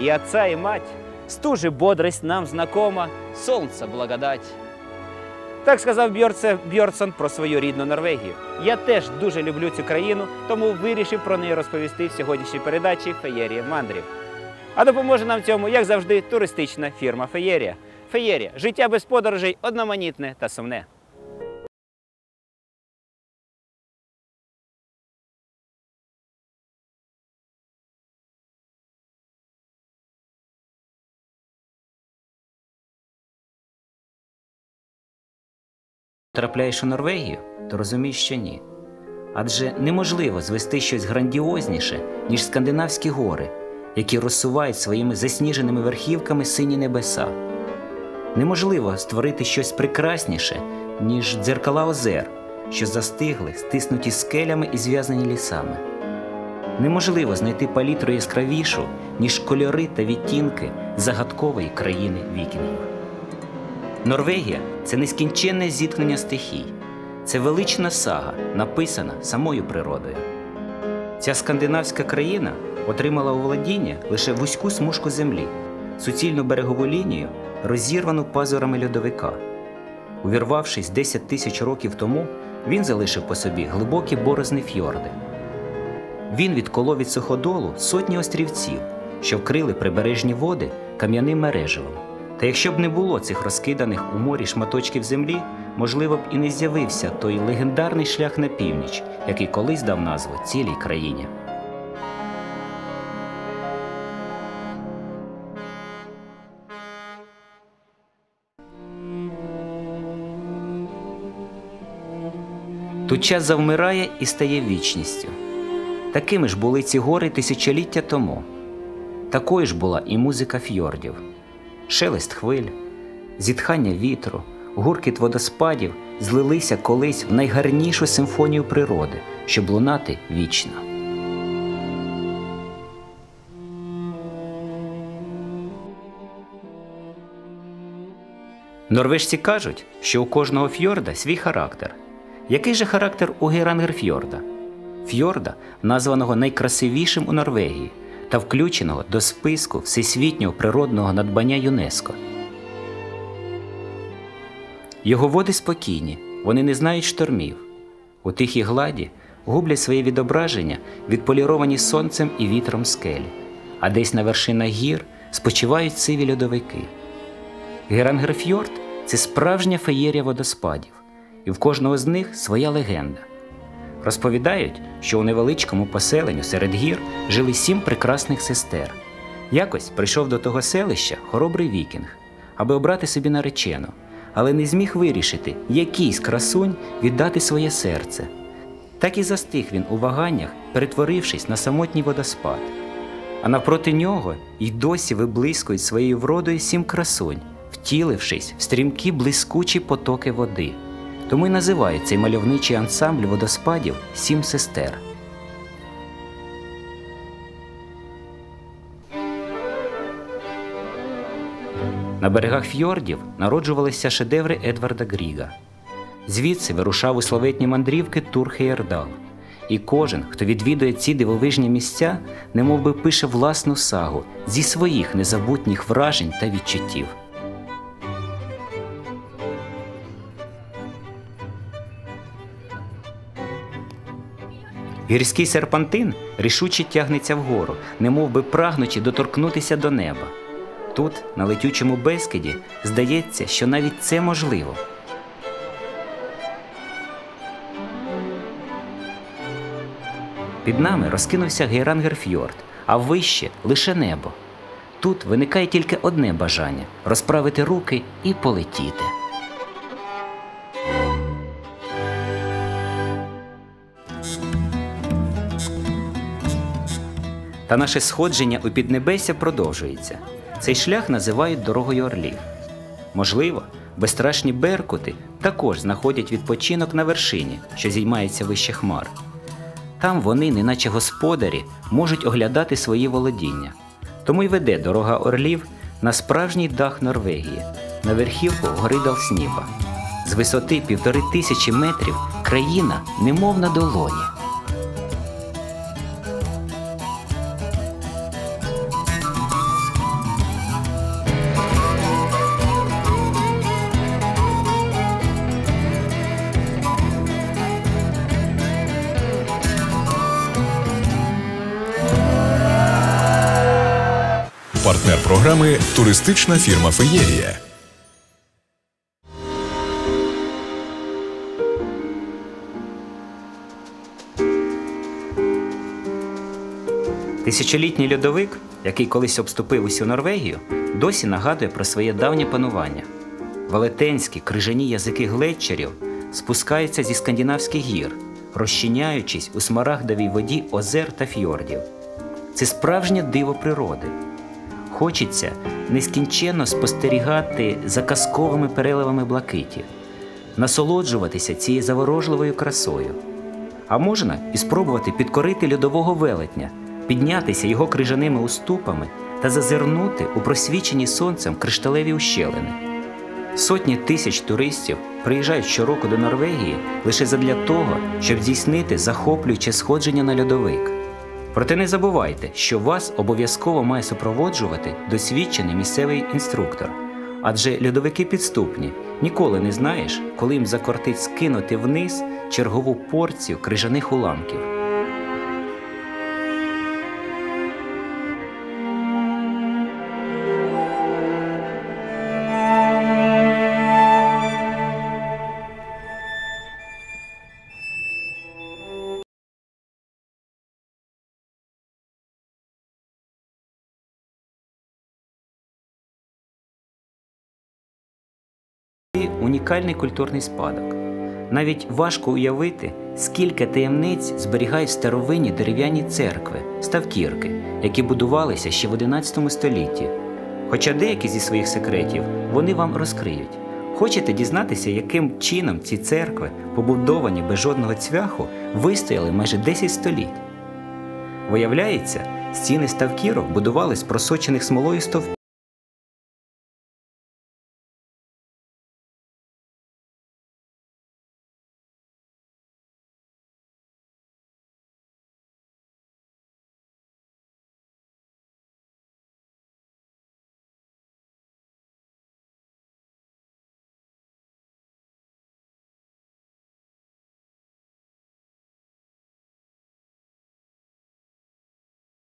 И отца, и мать, стужи бодрость нам знакома, сонце благодать. Так сказав Бьорце Бьорсон про свою рідну Норвегію. Я теж дуже люблю цю країну, тому вирішив про неї розповісти в сьогоднішній передачі Феєрія мандрів. А допоможе нам цьому, як завжди, туристична фірма Феєрія. Феєрія життя без подорожей одноманітне та сумне. Трапляєш у Норвегію, то розумієш, що ні. Адже неможливо звести щось грандіозніше, ніж скандинавські гори, які розсувають своїми засніженими верхівками сині небеса. Неможливо створити щось прекрасніше, ніж дзеркала озер, що застигли, стиснуті скелями і зв'язані лісами. Неможливо знайти палітру яскравішу, ніж кольори та відтінки загадкової країни вікінгів. Норвегія це нескінченне зіткнення стихій, це велична сага, написана самою природою. Ця скандинавська країна отримала у володіння лише вузьку смужку землі, суцільну берегову лінію, розірвану пазурами льодовика. Увірвавшись 10 тисяч років тому, він залишив по собі глибокі борозни фьорди. Він відколов від суходолу сотні острівців, що вкрили прибережні води кам'яним мережевом. Та якщо б не було цих розкиданих у морі шматочків землі, можливо б і не з'явився той легендарний шлях на північ, який колись дав назву цілій країні. Тут час завмирає і стає вічністю. Такими ж були ці гори тисячоліття тому. Такою ж була і музика фьордів шелест хвиль, зітхання вітру, гуркіт водоспадів злилися колись в найгарнішу симфонію природи, щоб лунати вічно. Норвежці кажуть, що у кожного фьорда свій характер. Який же характер у Герангерфьорда? Фьорда, названого найкрасивішим у Норвегії та включеного до списку всесвітнього природного надбання ЮНЕСКО. Його води спокійні, вони не знають штормів. У тихій гладі гублять своє відображення, відполіровані сонцем і вітром скелі, а десь на вершинах гір спочивають сиві льодовики. Герангерфьорд це справжня феєрія водоспадів, і в кожного з них своя легенда. Розповідають, що у невеличкому поселенню серед гір жили сім прекрасних сестер. Якось прийшов до того селища хоробрий вікінг, аби обрати собі наречену, але не зміг вирішити, який з красунь віддати своє серце. Так і застиг він у ваганнях, перетворившись на самотній водоспад. А навпроти нього й досі виблискують своєю вродою сім красунь, втілившись в стрімкі блискучі потоки води. Тому й називають цей мальовничий ансамбль водоспадів Сім сестер. На берегах фьордів народжувалися шедеври Едварда Гріга. Звідси вирушав у славетні мандрівки Тур Хейердал. І кожен, хто відвідує ці дивовижні місця, немов би пише власну сагу зі своїх незабутніх вражень та відчуттів. Гірський серпантин рішуче тягнеться вгору, немов би прагнучи доторкнутися до неба. Тут, на летючому безкиді, здається, що навіть це можливо. Під нами розкинувся Гейрангерфьорд, а вище лише небо. Тут виникає тільки одне бажання розправити руки і полетіти. Та наше сходження у піднебесся продовжується. Цей шлях називають дорогою орлів. Можливо, безстрашні беркути також знаходять відпочинок на вершині, що зіймається вище хмар. Там вони, неначе господарі, можуть оглядати свої володіння. Тому й веде дорога орлів на справжній дах Норвегії, на верхівку гори Далсніба. З висоти півтори тисячі метрів країна немов на долоні. Туристична фірма Феєрія. Тисячолітній льодовик, який колись обступив усю Норвегію, досі нагадує про своє давнє панування. Велетенські крижані язики глетчерів спускаються зі скандинавських гір, розчиняючись у смарагдовій воді озер та фьордів. Це справжнє диво природи. Хочеться нескінченно спостерігати за казковими переливами блакитів, насолоджуватися цією заворожливою красою. А можна і спробувати підкорити льодового велетня, піднятися його крижаними уступами та зазирнути у просвічені сонцем кришталеві ущелини. Сотні тисяч туристів приїжджають щороку до Норвегії лише задля того, щоб здійснити захоплююче сходження на льодовик. Проте не забувайте, що вас обов'язково має супроводжувати досвідчений місцевий інструктор. Адже льодовики підступні, ніколи не знаєш, коли їм закортить скинути вниз чергову порцію крижаних уламків. Унікальний культурний спадок. Навіть важко уявити, скільки таємниць зберігають старовинні дерев'яні церкви, ставкірки, які будувалися ще в XI столітті. Хоча деякі зі своїх секретів вони вам розкриють. Хочете дізнатися, яким чином ці церкви, побудовані без жодного цвяху, вистояли майже 10 століть? Виявляється, стіни ставкірок будували з просочених смолою стовпів.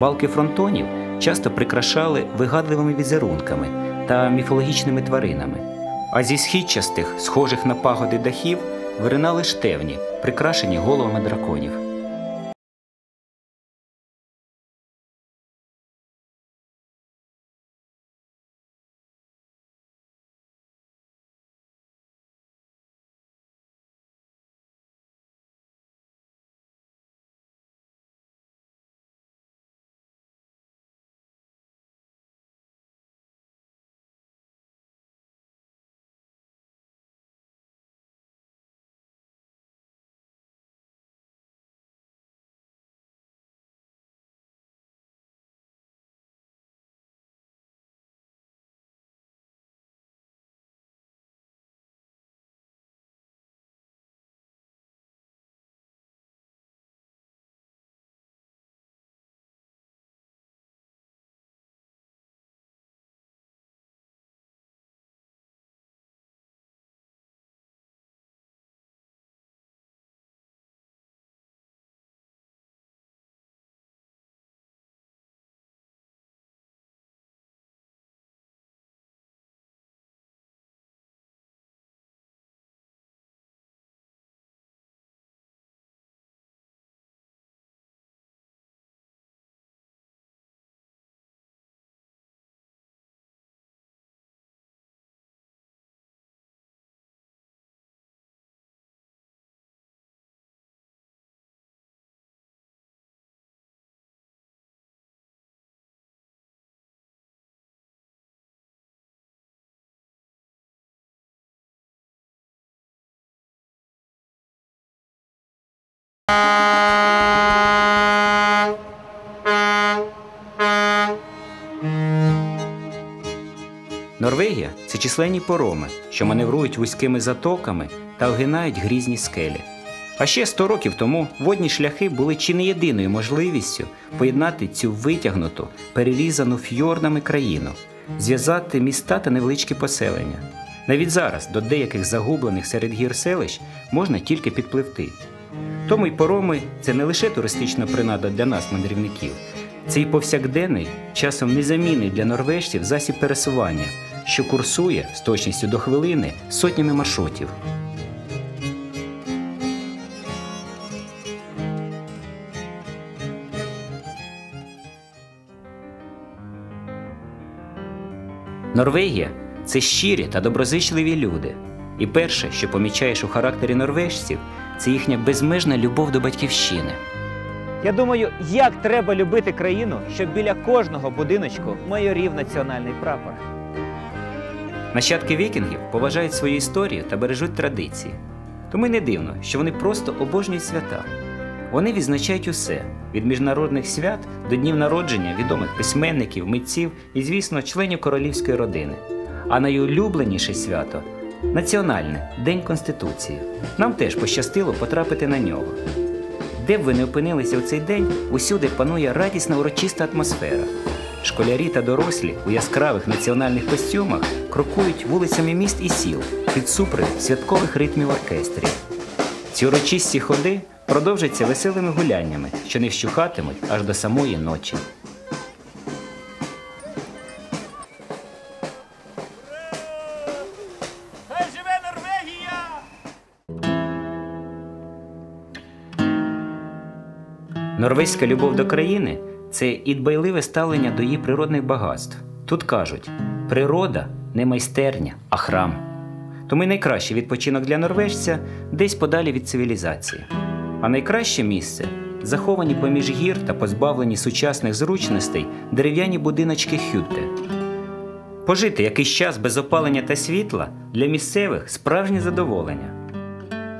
Балки фронтонів часто прикрашали вигадливими візерунками та міфологічними тваринами, а зі східчастих, схожих на пагоди дахів, виринали штевні, прикрашені головами драконів. Норвегія це численні пороми, що маневрують вузькими затоками та огинають грізні скелі. А ще 100 років тому водні шляхи були чи не єдиною можливістю поєднати цю витягнуту, перерізану фьордами країну, зв'язати міста та невеличкі поселення. Навіть зараз до деяких загублених серед гір селищ можна тільки підпливти. Тому й пороми це не лише туристична принада для нас, мандрівників, це й повсякденний, часом незамінний для норвежців засіб пересування, що курсує з точністю до хвилини сотнями маршрутів. Норвегія це щирі та доброзичливі люди. І перше, що помічаєш у характері норвежців, це їхня безмежна любов до батьківщини. Я думаю, як треба любити країну, щоб біля кожного будиночку майорів національний прапор. Нащадки вікінгів поважають свою історію та бережуть традиції. Тому й не дивно, що вони просто обожнюють свята. Вони відзначають усе від міжнародних свят до днів народження відомих письменників, митців і, звісно, членів королівської родини. А найулюбленіше свято національне День Конституції. Нам теж пощастило потрапити на нього. Де б ви не опинилися у цей день, усюди панує радісна урочиста атмосфера. Школярі та дорослі у яскравих національних костюмах крокують вулицями міст і сіл під супри святкових ритмів оркестрів. Ці урочисті ходи продовжаться веселими гуляннями, що не вщухатимуть аж до самої ночі. Норвезька любов до країни це і дбайливе ставлення до її природних багатств. Тут кажуть, природа не майстерня, а храм. Тому й найкращий відпочинок для норвежця десь подалі від цивілізації. А найкраще місце заховані поміж гір та позбавлені сучасних зручностей дерев'яні будиночки хютте. Пожити якийсь час без опалення та світла для місцевих справжнє задоволення.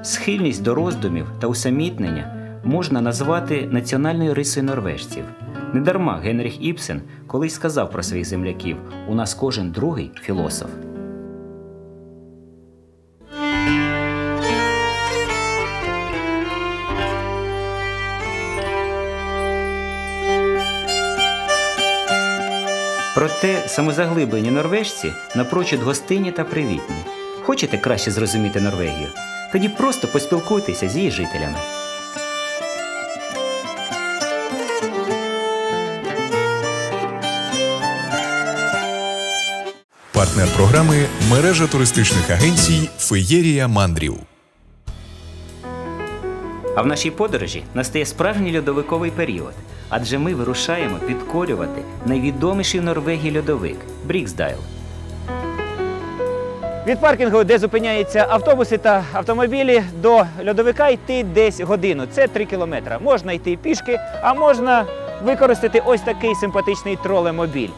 Схильність до роздумів та усамітнення можна назвати національною рисою норвежців. Недарма Генріх Іпсен колись сказав про своїх земляків: у нас кожен другий філософ. Проте самозаглиблені норвежці напрочуд гостинні та привітні. Хочете краще зрозуміти Норвегію? Тоді просто поспілкуйтеся з її жителями. Партнер програми мережа туристичних агенцій Феєрія Мандрів. А в нашій подорожі настає справжній льодовиковий період, адже ми вирушаємо підкорювати найвідоміший в Норвегії льодовик Бріксдайл. Від паркінгу, де зупиняються автобуси та автомобілі, до льодовика йти десь годину. Це 3 кілометри. Можна йти пішки, а можна використати ось такий симпатичний тролемобіль.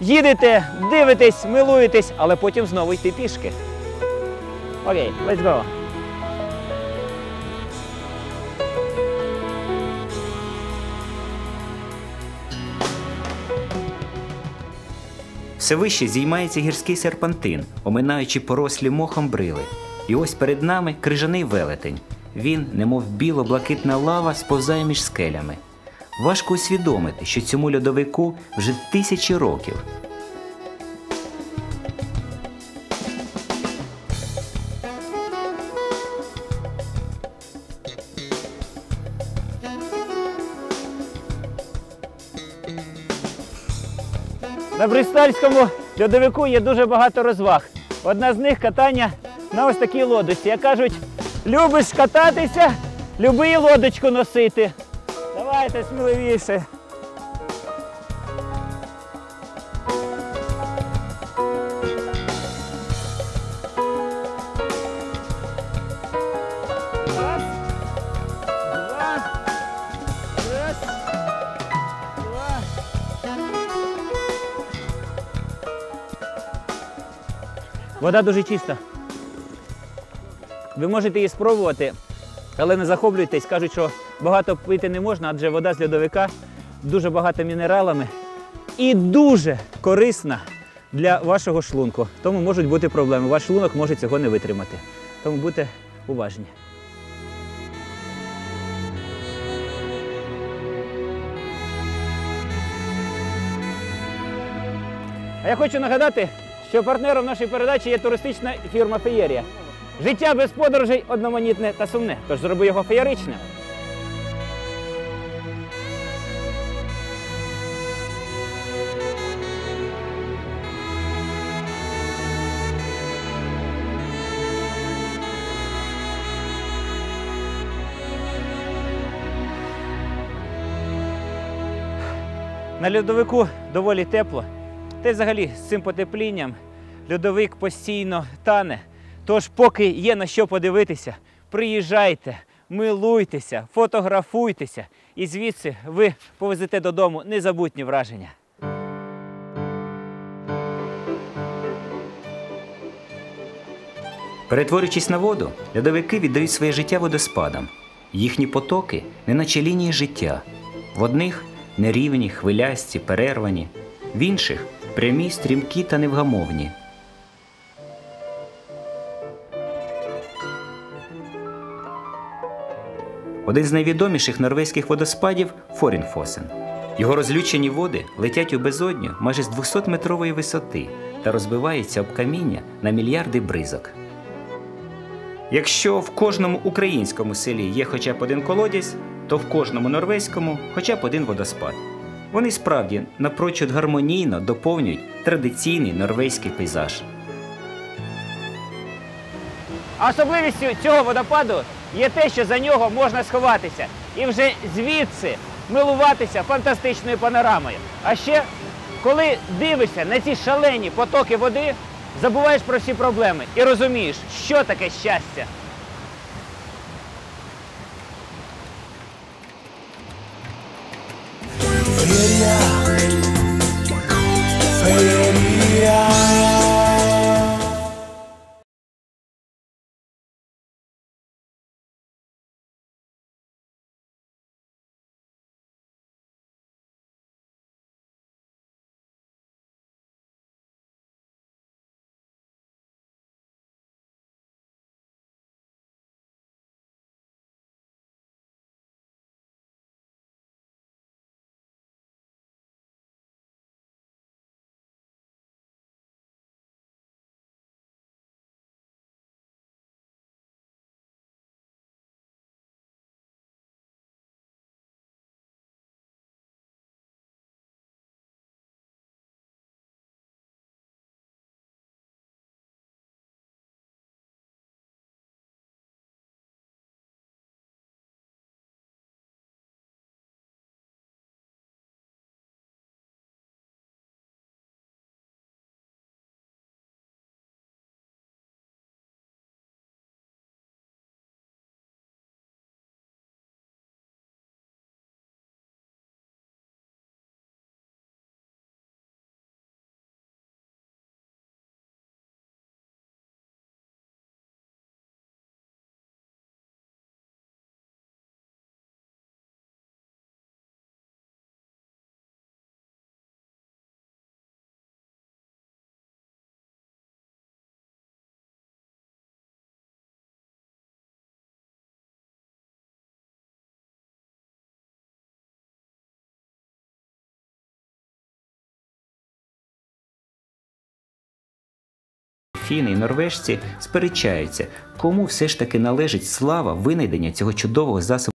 Їдете, дивитесь, милуєтесь, але потім знову йти пішки. Окей, let's go. Все вище зіймається гірський серпантин, оминаючи порослі мохом брили. І ось перед нами крижаний велетень. Він, немов біло-блакитна лава, сповзає між скелями. Важко усвідомити, що цьому льодовику вже тисячі років. На Бристольському льодовику є дуже багато розваг. Одна з них катання на ось такій лодочці. Як кажуть, любиш кататися, люби лодочку носити. Давайте сміливіше. Вода дуже чиста. Ви можете її спробувати Але не захоплюйтесь, кажуть, що багато пити не можна, адже вода з льодовика дуже багата мінералами і дуже корисна для вашого шлунку. Тому можуть бути проблеми. Ваш шлунок може цього не витримати. Тому будьте уважні. А я хочу нагадати, що партнером нашої передачі є туристична фірма Феєрія. Життя без подорожей одноманітне та сумне, тож зроби його феєричним. На льодовику доволі тепло. Та й взагалі з цим потеплінням льодовик постійно тане. Тож, поки є на що подивитися, приїжджайте, милуйтеся, фотографуйтеся, і звідси ви повезете додому незабутні враження. Перетворюючись на воду, льодовики віддають своє життя водоспадам. Їхні потоки неначе лінії життя. В одних нерівні, хвилясті, перервані, в інших прямі, стрімкі та невгамовні. Один з найвідоміших норвезьких водоспадів Форінфосен. Його розлючені води летять у безодню майже з 200-метрової висоти та розбиваються об каміння на мільярди бризок. Якщо в кожному українському селі є хоча б один колодязь, то в кожному норвезькому хоча б один водоспад. Вони справді напрочуд гармонійно доповнюють традиційний норвезький пейзаж. Особливістю цього водопаду є те, що за нього можна сховатися і вже звідси милуватися фантастичною панорамою. А ще, коли дивишся на ці шалені потоки води, забуваєш про всі проблеми і розумієш, що таке щастя. Фіни і норвежці сперечаються, кому все ж таки належить слава винайдення цього чудового засобу.